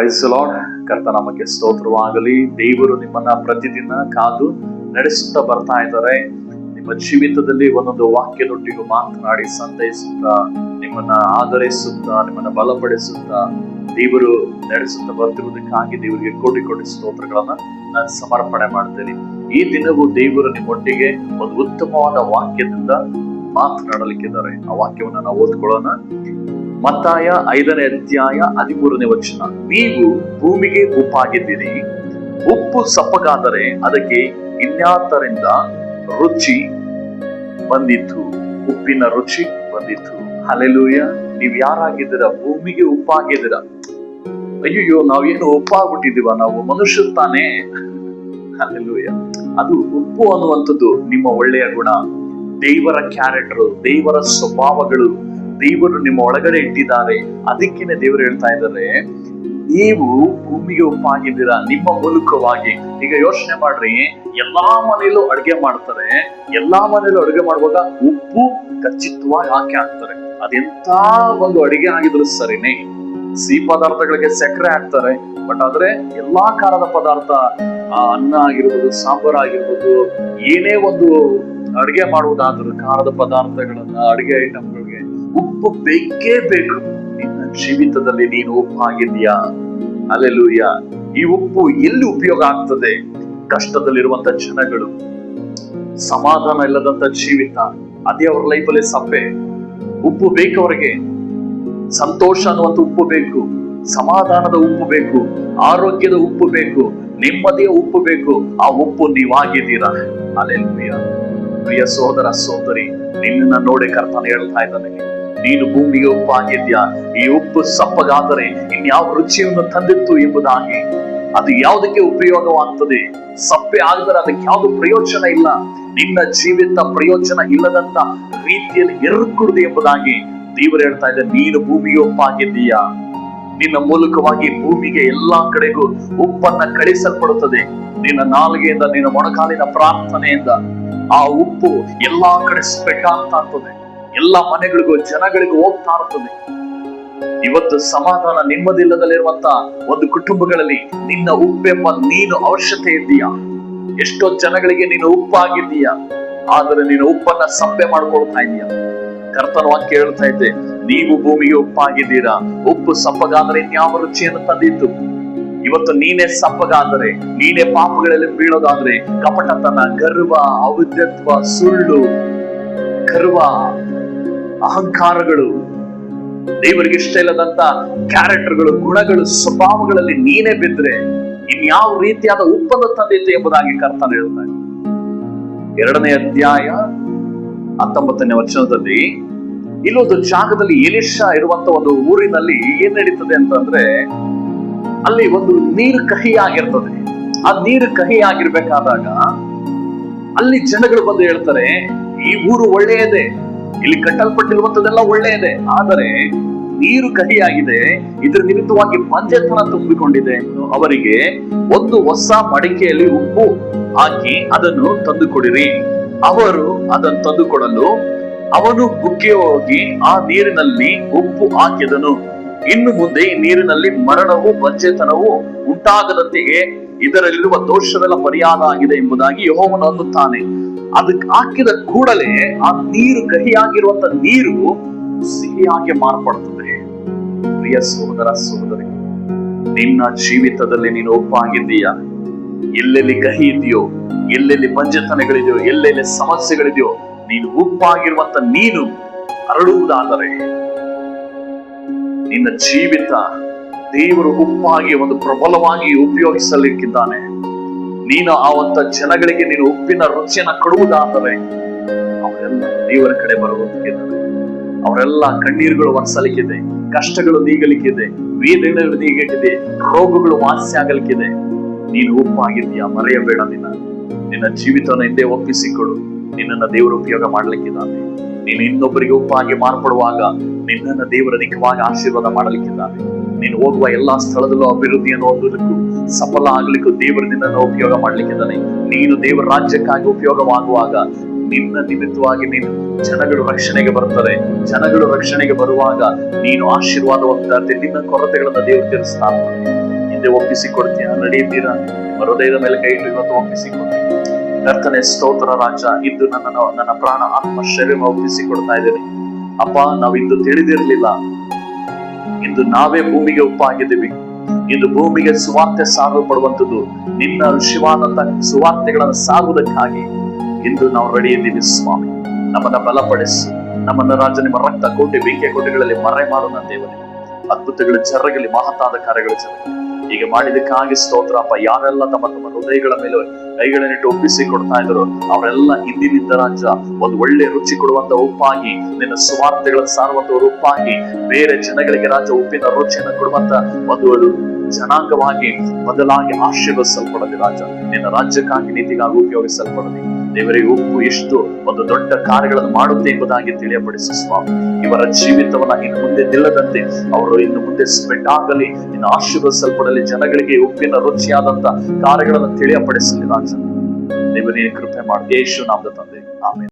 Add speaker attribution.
Speaker 1: Price lord ಕರ್ತ ನಮಗೆ ಸ್ತೋತ್ರವಾಗಲಿ. ದೇವರು ನಿಮ್ಮನ್ನ ಪ್ರತಿದಿನ ಕಾದು ನಡೆಸುತ್ತಾ ಬರ್ತಾ ಇದ್ದಾರೆ. ನಿಮ್ಮ ಜೀವಿತದಲ್ಲಿ ಒಂದೊಂದು ವಾಕ್ಯದೊಟ್ಟಿಗೂ ಮಾತನಾಡಿ ಸಂತೈಸುತ್ತಾ, ನಿಮ್ಮನ್ನ ಆಧರಿಸುತ್ತಾ, ನಿಮ್ಮನ್ನ ಬಲಪಡಿಸುತ್ತಾ ದೇವರು ನಡೆಸುತ್ತಾ ಬರ್ತಿರುವುದಕ್ಕಾಗಿ ದೇವರಿಗೆ ಕೋಟಿ ಕೋಟಿ ಸ್ತೋತ್ರಗಳನ್ನ ನಾನು ಸಮರ್ಪಣೆ ಮಾಡ್ತೇನೆ. ಈ ದಿನವೂ ದೇವರು ನಿಮ್ಮೊಟ್ಟಿಗೆ ಒಂದು ಉತ್ತಮವಾದ ವಾಕ್ಯದಿಂದ ಮಾತನಾಡಲಿಕ್ಕಿದ್ದಾರೆ. ಆ ವಾಕ್ಯವನ್ನ ನಾವು ಓದ್ಕೊಳ್ಳೋಣ. ಮತ್ತಾಯ ಐದನೇ ಅಧ್ಯಾಯ ಹದಿಮೂರನೇ ವಚನ. ನೀವು ಭೂಮಿಗೆ ಉಪ್ಪಾಗಿದ್ದೀರಿ ಉಪ್ಪು ಸಪ್ಪಗಾದರೆ ಅದಕ್ಕೆ ಇನ್ಯಾತರಿಂದ ರುಚಿ ಬಂದಿತ್ತು, ಉಪ್ಪಿನ ರುಚಿ ಬಂದಿತ್ತು. ಅಲೆಲೂಯ ನೀವ್ ಯಾರಾಗಿದ್ದೀರ? ಭೂಮಿಗೆ ಉಪ್ಪಾಗಿದ್ದೀರ? ಅಯ್ಯೋ ನಾವೇನು ಉಪ್ಪಾಗ್ಬಿಟ್ಟಿದೀವ ನಾವು ಮನುಷ್ಯ ತಾನೇ. ಅಲೆಲೂಯ ಅದು ಉಪ್ಪು ಅನ್ನುವಂಥದ್ದು ನಿಮ್ಮ ಒಳ್ಳೆಯ ಗುಣ. ದೇವರ ಕ್ಯಾರೆಕ್ಟರ್ ದೇವರ ಸ್ವಭಾವಗಳು. ದೇವರು ನಿಮ್ಮ ಒಳಗಡೆ ಇಟ್ಟಿದ್ದಾರೆ. ಅದಕ್ಕೇನೆ ದೇವರು ಹೇಳ್ತಾ ಇದ್ದಾರೆ, ನೀವು ಭೂಮಿಗೆ ಉಪ್ಪಾಗಿದ್ದೀರಾ ನಿಮ್ಮ ಮೂಲಕವಾಗಿ. ಈಗ ಯೋಚನೆ ಮಾಡ್ರಿ, ಎಲ್ಲಾ ಮನೆಯಲ್ಲೂ ಅಡುಗೆ ಮಾಡ್ತಾರೆ. ಎಲ್ಲಾ ಮನೆಯಲ್ಲೂ ಅಡುಗೆ ಮಾಡುವಾಗ ಉಪ್ಪು ಖಚಿತವಾಗಿ ಹಾಕಿ ಹಾಕ್ತಾರೆ. ಅದೆಂತ ಒಂದು ಅಡುಗೆ ಆಗಿದ್ರು ಸರಿನೇ. ಸಿಹಿ ಪದಾರ್ಥಗಳಿಗೆ ಸಕ್ಕರೆ ಹಾಕ್ತಾರೆ. ಬಟ್ ಆದ್ರೆ ಎಲ್ಲಾ ಕಾರದ ಪದಾರ್ಥ ಅನ್ನ ಆಗಿರ್ಬೋದು, ಸಾಂಬಾರ್ ಆಗಿರ್ಬೋದು, ಏನೇ ಒಂದು ಅಡುಗೆ ಮಾಡುವುದಾದ್ರೂ ಖಾರದ ಪದಾರ್ಥಗಳನ್ನ, ಅಡುಗೆ ಐಟಮ್ಗಳಿಗೆ ಉಪ್ಪು ಬೇಕೇ ಬೇಕು. ನಿನ್ನ ಜೀವಿತದಲ್ಲಿ ನೀನು ಉಪ್ಪು ಆಗಿದ್ಯಾ ಅಲ್ಲೆಲ್ಲೂಯ್ಯ ಈ ಉಪ್ಪು ಎಲ್ಲಿ ಉಪಯೋಗ ಆಗ್ತದೆ? ಕಷ್ಟದಲ್ಲಿರುವಂತ ಜನಗಳು, ಸಮಾಧಾನ ಇಲ್ಲದಂತ ಜೀವಿತ, ಅದೇ ಅವ್ರ ಸಪ್ಪೆ. ಉಪ್ಪು ಬೇಕು ಅವರಿಗೆ. ಸಂತೋಷ ಅನ್ನುವಂತ ಉಪ್ಪು ಬೇಕು. ಸಮಾಧಾನದ ಉಪ್ಪು ಬೇಕು. ಆರೋಗ್ಯದ ಉಪ್ಪು ಬೇಕು. ನೆಮ್ಮದಿಯ ಉಪ್ಪು ಬೇಕು. ಆ ಉಪ್ಪು ನೀವಾಗಿದ್ದೀರಾ? ಅಲ್ಲೆಲ್ಲೂಯ್ಯ ಪ್ರಿಯ ಸೋದರ ಸೋದರಿ ನಿನ್ನನ್ನ ನೋಡಿ ಕರ್ತನ ಹೇಳ್ತಾ ಇದ್ದಾನೆ. ನೀನು ಭೂಮಿಗೆ ಉಪ್ಪು ಆಗಿದ್ಯಾ ಈ ಉಪ್ಪು ಸಪ್ಪಗಾದರೆ ಇನ್ಯಾವ ರುಚಿಯನ್ನು ತಂದಿತ್ತು ಎಂಬುದಾಗಿ. ಅದು ಯಾವುದಕ್ಕೆ ಉಪಯೋಗವಾಗ್ತದೆ? ಸಪ್ಪೆ ಆಗಿದರೆ ಅದಕ್ಕೆ ಯಾವುದು ಪ್ರಯೋಜನ ಇಲ್ಲ. ನಿನ್ನ ಜೀವಿತ ಪ್ರಯೋಜನ ಇಲ್ಲದಂತ ರೀತಿಯಲ್ಲಿ ಎರಕುಡುದು ಎಂಬುದಾಗಿ ದೇವರು ಹೇಳ್ತಾ ಇದ್ದ ನೀನು ಭೂಮಿಗೆ ಉಪ್ಪಾಗಿದ್ದೀಯಾ. ನಿನ್ನ ಮೂಲಕವಾಗಿ ಭೂಮಿಗೆ ಎಲ್ಲಾ ಕಡೆಗೂ ಉಪ್ಪನ್ನ ಕಳಿಸಲ್ಪಡುತ್ತದೆ. ನಿನ್ನ ನಾಲಿಗೆಯಿಂದ, ನಿನ್ನ ಮೊಣಕಾಲಿನ ಪ್ರಾರ್ಥನೆಯಿಂದ ಆ ಉಪ್ಪು ಎಲ್ಲಾ ಕಡೆ ಸ್ಪ್ರೆಡ್ ಆಗ್ತಾ ಇರ್ತದೆ. ಎಲ್ಲಾ ಮನೆಗಳಿಗೂ ಜನಗಳಿಗೂ ಹೋಗ್ತಾ ಇರ್ತದೆ ಇವತ್ತು ಸಮಾಧಾನ ನಿಮ್ಮದಿಲ್ಲದಲ್ಲಿರುವಂತ ಒಂದು ಕುಟುಂಬಗಳಲ್ಲಿ ನಿನ್ನ ಉಪ್ಪೆಂಬ ನೀನು ಅವಶ್ಯಕತೆ ಇದ್ದೀಯಾ? ಎಷ್ಟೋ ಜನಗಳಿಗೆ ನೀನು ಉಪ್ಪಾಗಿದ್ದೀಯಾ? ಆದರೆ ನೀನು ಉಪ್ಪನ್ನ ಸಪ್ಪೆ ಮಾಡ್ಕೊಳ್ತಾ ಇದೀಯ ಕರ್ತನ ವಾಕ್ಯ ಹೇಳ್ತಾ ಇದ್ದೆ ನೀವು ಭೂಮಿಗೆ ಉಪ್ಪಾಗಿದ್ದೀರಾ? ಉಪ್ಪು ಸಪ್ಪಗಾದರೆ ಇನ್ಯಾವ ರುಚಿಯನ್ನು ತಂದಿತ್ತು? ಇವತ್ತು ನೀನೇ ಸಪ್ಪಗಾದರೆ, ನೀನೇ ಪಾಪಗಳಲ್ಲಿ ಬೀಳೋದಾದ್ರೆ ಕಪಟತನ, ಗರ್ವ ಔದ್ಯತ್ವ ಸುಳ್ಳು, ಗರ್ವ ಅಹಂಕಾರಗಳು, ದೇವರಿಗೆ ಇಷ್ಟ ಇಲ್ಲದಂತ ಕ್ಯಾರೆಕ್ಟರ್ಗಳು, ಗುಣಗಳು, ಸ್ವಭಾವಗಳಲ್ಲಿ ನೀನೇ ಬಿದ್ರೆ ಇನ್ಯಾವ ರೀತಿಯಾದ ಉಪ್ಪನ್ನು ತಂದಿತ್ತು ಎಂಬುದಾಗಿ ಕರ್ತನ ಹೇಳುತ್ತಾನೆ. ಎರಡನೇ ಅಧ್ಯಾಯ ಹತ್ತೊಂಬತ್ತನೇ ವರ್ಷದಲ್ಲಿ ಇಲ್ಲೊಂದು ಜಾಗದಲ್ಲಿ ಎಲಿಷ ಇರುವಂತ ಒಂದು ಊರಿನಲ್ಲಿ ಏನ್ ನಡೀತದೆ ಅಂತಂದ್ರೆ, ಅಲ್ಲಿ ಒಂದು ನೀರು ಕಹಿ ಆಗಿರ್ತದೆ ಆ ನೀರು ಕಹಿ ಆಗಿರ್ಬೇಕಾದಾಗ ಅಲ್ಲಿ ಜನಗಳು ಬಂದು ಹೇಳ್ತಾರೆ, ಈ ಊರು ಒಳ್ಳೆಯದೇ ಇಲ್ಲಿ ಕಟ್ಟಲ್ಪಟ್ಟಿರುವಂತದೆಲ್ಲ ಒಳ್ಳೆಯದೇ, ಆದರೆ ನೀರು ಕಹಿಯಾಗಿದೆ, ಇದರ ನಿಮಿತ್ತವಾಗಿ ಬಂಜೆತನ ತುಂಬಿಕೊಂಡಿದೆ ಅವರಿಗೆ ಒಂದು ಹೊಸ ಮಡಿಕೆಯಲ್ಲಿ ಉಪ್ಪು ಹಾಕಿ ಅದನ್ನು ತಂದುಕೊಡಿರಿ. ಅವರು ಅದನ್ನು ತಂದುಕೊಡಲು ಅವನು ಬುಕ್ಕೆ ಹೋಗಿ ಆ ನೀರಿನಲ್ಲಿ ಉಪ್ಪು ಹಾಕಿದನು. ಇನ್ನು ಮುಂದೆ ಈ ನೀರಿನಲ್ಲಿ ಮರಣವು ಪಂಚೇತನವೂ ಉಂಟಾಗದಂತೆಯೇ ಇದರಲ್ಲಿರುವ ದೋಷವೆಲ್ಲ ಪರಿಹಾರ ಆಗಿದೆ ಎಂಬುದಾಗಿ ಯಹೋವನ ಅನ್ನುತ್ತಾನೆ. ಅದಕ್ಕೆ ಹಾಕಿದ ಕೂಡಲೇ ಆ ನೀರು ಕಹಿಯಾಗಿರುವಂತ ನೀರು ಸಿಹಿಯಾಗಿ ಮಾರ್ಪಡ್ತದೆ ಪ್ರಿಯ ಸಹೋದರ ಸಹೋದರಿ, ನಿನ್ನ ಜೀವಿತದಲ್ಲಿ ನೀನು ಒಪ್ಪಾಗಿದ್ದೀಯಾ ಎಲ್ಲೆಲ್ಲಿ ಕಹಿ ಇದೆಯೋ, ಎಲ್ಲೆಲ್ಲಿ ಪಂಚತನಗಳಿದೆಯೋ ಎಲ್ಲೆಲ್ಲಿ ಸಮಸ್ಯೆಗಳಿದೆಯೋ, ನೀನು ಉಪ್ಪಾಗಿರುವಂತ ನೀನು ಹರಡುವುದಾದರೆ, ನಿನ್ನ ಜೀವಿತ ದೇವರು ಉಪ್ಪಾಗಿ ಒಂದು ಪ್ರಬಲವಾಗಿ ಉಪಯೋಗಿಸಲಿಕ್ಕಿದ್ದಾನೆ. ನೀನು ಆವಂತ ಜನಗಳಿಗೆ ನೀನು ಉಪ್ಪಿನ ರುಚಿಯನ್ನ ಕೊಡುವುದಾದರೆ ಅವರೆಲ್ಲ ದೇವರ ಕಡೆ ಬರುವುದಕ್ಕಿದ್ದಾರೆ ಅವರೆಲ್ಲ ಕಣ್ಣೀರುಗಳು ಒರೆಸಲಿಕ್ಕಿದೆ, ಕಷ್ಟಗಳು ನೀಗಲಿಕ್ಕಿದೆ, ವೇದನೆಗಳು ನೀಗಲಿಕ್ಕಿದೆ, ರೋಗಗಳು ವಾಸಿ ಆಗಲಿಕ್ಕಿದೆ. ನೀನು ಉಪ್ಪಾಗಿದ್ಯಾ ಮರೆಯಬೇಡ ನಿನ್ನ. ನಿನ್ನ ಜೀವಿತವನ್ನು ಹಿಂದೆ ಒಪ್ಪಿಸಿಕೊಡು. ನಿನ್ನನ್ನ ದೇವರು ಉಪಯೋಗ ಮಾಡ್ಲಿಕ್ಕಿದ್ದಾನೆ. ನೀನು ಇನ್ನೊಬ್ಬರಿಗೆ ಉಪ್ಪಾಗಿ ಮಾರ್ಪಡುವಾಗ ನಿನ್ನನ್ನು ದೇವರ ಅಧಿಕವಾಗಿ ಆಶೀರ್ವಾದ ಮಾಡಲಿಕ್ಕಿದ್ದಾನೆ ನೀನು ಹೋಗುವ ಎಲ್ಲಾ ಸ್ಥಳದಲ್ಲೂ ಅಭಿವೃದ್ಧಿಯನ್ನು ಹೊಂದುವುದಕ್ಕೂ ಸಫಲ ಆಗ್ಲಿಕ್ಕೂ ದೇವರು ನಿನ್ನನ್ನು ಉಪಯೋಗ ಮಾಡ್ಲಿಕ್ಕಿದ್ದಾನೆ. ನೀನು ದೇವರ ರಾಜ್ಯಕ್ಕಾಗಿ ಉಪಯೋಗವಾಗುವಾಗ ನಿನ್ನ ನಿಮಿತ್ತವಾಗಿ ನೀನು ಜನಗಳು ರಕ್ಷಣೆಗೆ ಬರ್ತಾರೆ ಜನಗಳು ರಕ್ಷಣೆಗೆ ಬರುವಾಗ ನೀನು ಆಶೀರ್ವಾದವಂತ ನಿನ್ನ ಕೊರತೆಗಳನ್ನ ದೇವರು ತೀರಿಸ್ತಾ ಹಿಂದೆ ಒಪ್ಪಿಸಿಕೊಡ್ತೀಯ? ಇದ್ದೀರಾ ಹೃದಯದ ಮೇಲೆ ಕೈ ಇಟ್ಟು ಇವತ್ತು ಒಪ್ಪಿಸಿ ಕೊಡ್ತೀನಿ ಕರ್ತನೆ, ಸ್ತೋತ್ರ ರಾಜ, ಇಂದು ನನ್ನನ್ನು, ನನ್ನ ಪ್ರಾಣ ಆತ್ಮ ಶರೀರ ಒಪ್ಪಿಸಿಕೊಡ್ತಾ ಇದ್ದೀನಿ. ಅಪ್ಪ, ನಾವು ಇಂದು ತಿಳಿದಿರ್ಲಿಲ್ಲ. ಇಂದು ನಾವೇ ಭೂಮಿಗೆ ಉಪ್ಪಾಗಿದ್ದೀವಿ ಇಂದು ಭೂಮಿಗೆ ಸುವಾರ್ತೆ ಸಾಗು ಪಡುವಂಥದ್ದು, ನಿನ್ನ ಶಿವಾನಂದ ಸುವಾರ್ತೆಗಳನ್ನು ಸಾಗುವುದಕ್ಕಾಗಿ ಇಂದು ನಾವು ರೆಡಿ ಇದ್ದೀವಿ, ಸ್ವಾಮಿ. ನಮ್ಮನ್ನ ಬಲಪಡಿಸಿ. ನಮ್ಮನ್ನ ರಾಜ, ನಿಮ್ಮ ರಕ್ತ ಕೋಟೆ, ಬೇಕೆ ಕೋಟೆಗಳಲ್ಲಿ ಮರೆ ಮಾಡೋಣ ದೇವರೇ ಅದ್ಭುತಗಳು ಜರಗಲಿ ಮಹತ್ತಾದ ಕಾರ್ಯಗಳು ಜರಗಲಿ ಹೀಗೆ ಮಾಡಿದಕ್ಕಾಗಿ ಸ್ತೋತ್ರ. ಅಪ್ಪ, ಯಾರೆಲ್ಲ ತಮ್ಮ ತಮ್ಮ ಹೃದಯಗಳ ಮೇಲೆ ಕೈಗಳನ್ನಿಟ್ಟು ಒಪ್ಪಿಸಿ ಕೊಡ್ತಾ ಇದ್ರು ಅವರೆಲ್ಲ ಹಿಂದಿನಿಂದ ರಾಜ ಒಂದು ಒಳ್ಳೆ ರುಚಿ ಕೊಡುವಂತ ಉಪ್ಪಾಗಿ, ನಿನ್ನ ಸುವಾರ್ತೆಗಳ ಸಾರುವಂತ ಉಪ್ಪಾಗಿ, ಬೇರೆ ಜನಗಳಿಗೆ ರಾಜ ಉಪ್ಪಿನ ರುಚಿಯನ್ನು ಕೊಡುವಂತ ಒಂದು ಜನಾಂಗವಾಗಿ ಬದಲಾಗಿ ಆಶೀರ್ವದಿಸಲ್ಪಡಲಿ ರಾಜ ನಿನ್ನ ರಾಜ್ಯಕ್ಕಾಗಿ ನೀತಿಗಾಗಿ ಉಪಯೋಗಿಸಲ್ಪಡಲಿ. ದೇವರಿಗೆ ಉಪ್ಪು ಎಷ್ಟು ಒಂದು ದೊಡ್ಡ ಕಾರ್ಯಗಳನ್ನು ಮಾಡುತ್ತೆ ಎಂಬುದಾಗಿ ತಿಳಿಯಪಡಿಸು ಸ್ವಾಮಿ. ಇವರ ಜೀವಿತವನ್ನ ಇನ್ನು ಮುಂದೆ ನಿಲ್ಲದಂತೆ ಅವರು ಇನ್ನು ಮುಂದೆ ಸ್ಪ್ರೆಡ್ ಆಗಲಿ, ಇನ್ನು ಆಶೀರ್ವದಿಸಲ್ಪಡಲಿ, ಜನಗಳಿಗೆ ಉಪ್ಪಿನ ರುಚಿಯಾದಂತ ಕಾರ್ಯಗಳನ್ನು ತಿಳಿಯಪಡಿಸಲಿ ರಾಜ. ಕೃಪೆ ಮಾಡಿ. ಯೇಸು ನಾಮದ ತಂದೆ. ಆಮೇಲೆ